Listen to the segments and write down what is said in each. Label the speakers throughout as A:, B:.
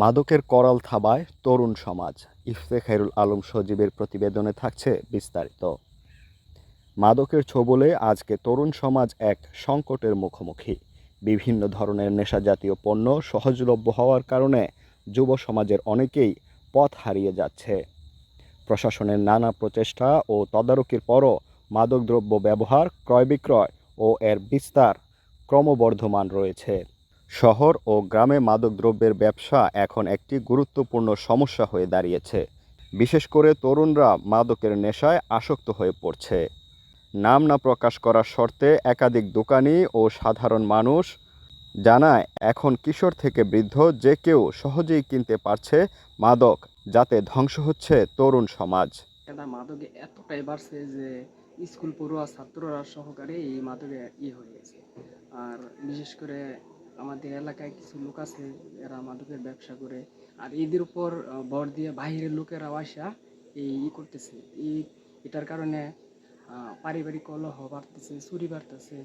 A: মাদকের করাল থাবায় তরুণ সমাজ ইফতেখারুল আলম সজীবের প্রতিবেদনে থাকছে বিস্তারিত। মাদকের ছোবলে আজকে তরুণ সমাজ এক সংকটের মুখোমুখি। বিভিন্ন ধরনের নেশাজাতীয় পণ্য সহজলভ্য হওয়ার কারণে যুব সমাজের অনেকেই পথ হারিয়ে যাচ্ছে। প্রশাসনের নানা প্রচেষ্টা ও তদারকির পরও মাদকদ্রব্য ব্যবহার, ক্রয় বিক্রয় ও এর বিস্তার ক্রমবর্ধমান রয়েছে। শহর ও গ্রামে মাদকদ্রব্যের ব্যবসা এখন একটি গুরুত্বপূর্ণ সমস্যা হয়ে দাঁড়িয়েছে। বিশেষ করে তরুণরা মাদকের নেশায় আসক্ত হয়ে পড়ছে। নাম না প্রকাশ করার শর্তে একাধিক দোকানি ও সাধারণ মানুষ জানায়, এখন কিশোর থেকে বৃদ্ধ যে কেউ সহজেই কিনতে পারছে মাদক, যাতে ধ্বংস হচ্ছে তরুণ সমাজ।
B: মাদকে এতটাই বাড়ছে যে স্কুল পড়ুয়া ছাত্ররা সহকারে এই মাদকে ই হয়ে গেছে। আর বিশেষ করে আমাদের এলাকায় কিছু লোক আছে, এরা মাদকের ব্যবসা করে। আর এদের উপর ভর দিয়ে বাহিরের লোকেরাও আসা এই ই করতেছে। এই, এটার কারণে পারিবারিক কলহ বাড়তেছে, চুরি বাড়তেছে।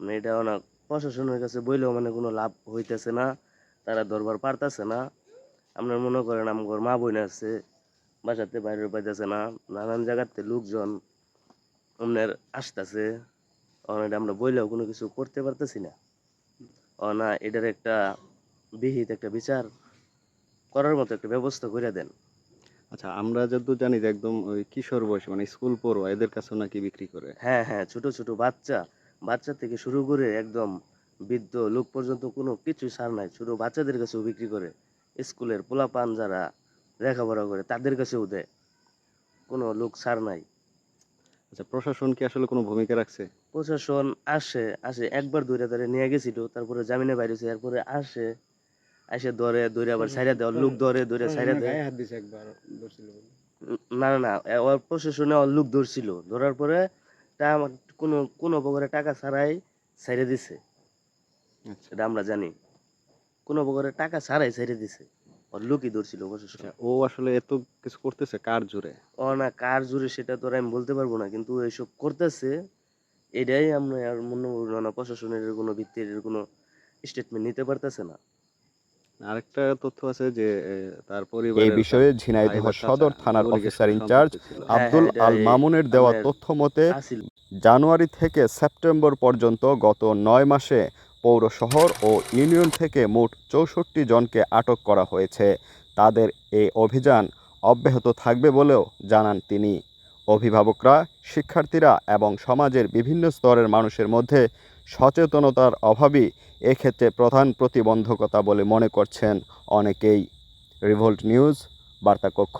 C: এটা অনেক প্রশাসনের কাছে বইলেও মানে কোনো লাভ হইতেছে না, তারা দরবার পারতেছে না। আপনার মনে করেন আমার মা বোন আছে, বাসাতে বাইরে পাইতেছে না, নানান জায়গাতে লোকজন আপনার আসতেছে। এটা আমরা বইলেও কোনো কিছু করতে পারতেছি না। ও না এটার একটা বিহিত একটা বিচার করার মতো একটা ব্যবস্থা করে দেন।
A: আচ্ছা আমরা যতদূর জানি যে একদম ওই কিশোর বয়স মানে স্কুল পড়ুয়া এদের কাছেও নাকি বিক্রি করে।
C: হ্যাঁ হ্যাঁ ছোট ছোট বাচ্চা বাচ্চা থেকে শুরু করে একদম বৃদ্ধ লোক পর্যন্ত কোনো কিছুই সার নাই। শুধু বাচ্চাদের কাছেও বিক্রি করে। স্কুলের পোলাপান যারা লেখাপড়া করে তাদের কাছেও দেয়। কোনো লোক সার নাই।
A: আচ্ছা প্রশাসন কি আসলে কোনো ভূমিকা রাখছে?
C: প্রশাসন আসে আসে। একবার দৌড়ে ধরে নিয়ে গেছিল তারপরে জামিনে বাইরেছে এরপরে আসে আসে ধরে ধরে আবার সাইডে দেয় লোক ধরে ধরে সাইডে দেয়।
B: হাত দিছে একবার ধরছিল।
C: না না না ওর প্রশাসনে ওর লোক ধরছিল। ধরার পরে তা আমার কোনো কোনো প্রকারে টাকা ছাড়াই ছেড়ে দিছে।
A: আচ্ছা।
C: এটা আমরা জানি। কোনো প্রকারে টাকা ছাড়াই ছেড়ে দিছে। ওর লোকই ধরছিল
A: আচ্ছা ও আসলে এত কিছু করতেছে কার জুড়ে
C: ও না কার জুড়ে সেটা তো আর আমি বলতে পারব না কিন্তু এইসব করতেছে এটাই আমরা আর মনে করি না প্রশাসনের কোনো ভিত্তির কোনো স্টেটমেন্ট নিতে পারতেছে না।
A: আরেকটা তথ্য আছে যে তার পরিবার এই বিষয়ে ঝিনাইদহ সদর থানার অফিসার ইনচার্জ আব্দুল
C: হ্যাঁ,
A: আল মামুনের দেওয়া তথ্য মতে জানুয়ারি থেকে সেপ্টেম্বর পর্যন্ত গত নয় মাসে পৌর শহর ও ইউনিয়ন থেকে মোট চৌষট্টি জনকে আটক করা হয়েছে। তাদের এই অভিযান অব্যাহত থাকবে বলেও জানান তিনি। অভিভাবকরা, শিক্ষার্থীরা এবং সমাজের বিভিন্ন স্তরের মানুষের মধ্যে সচেতনতার অভাবই এক্ষেত্রে প্রধান প্রতিবন্ধকতা বলে মনে করছেন অনেকেই। রিভোল্ট নিউজ বার্তা কক্ষ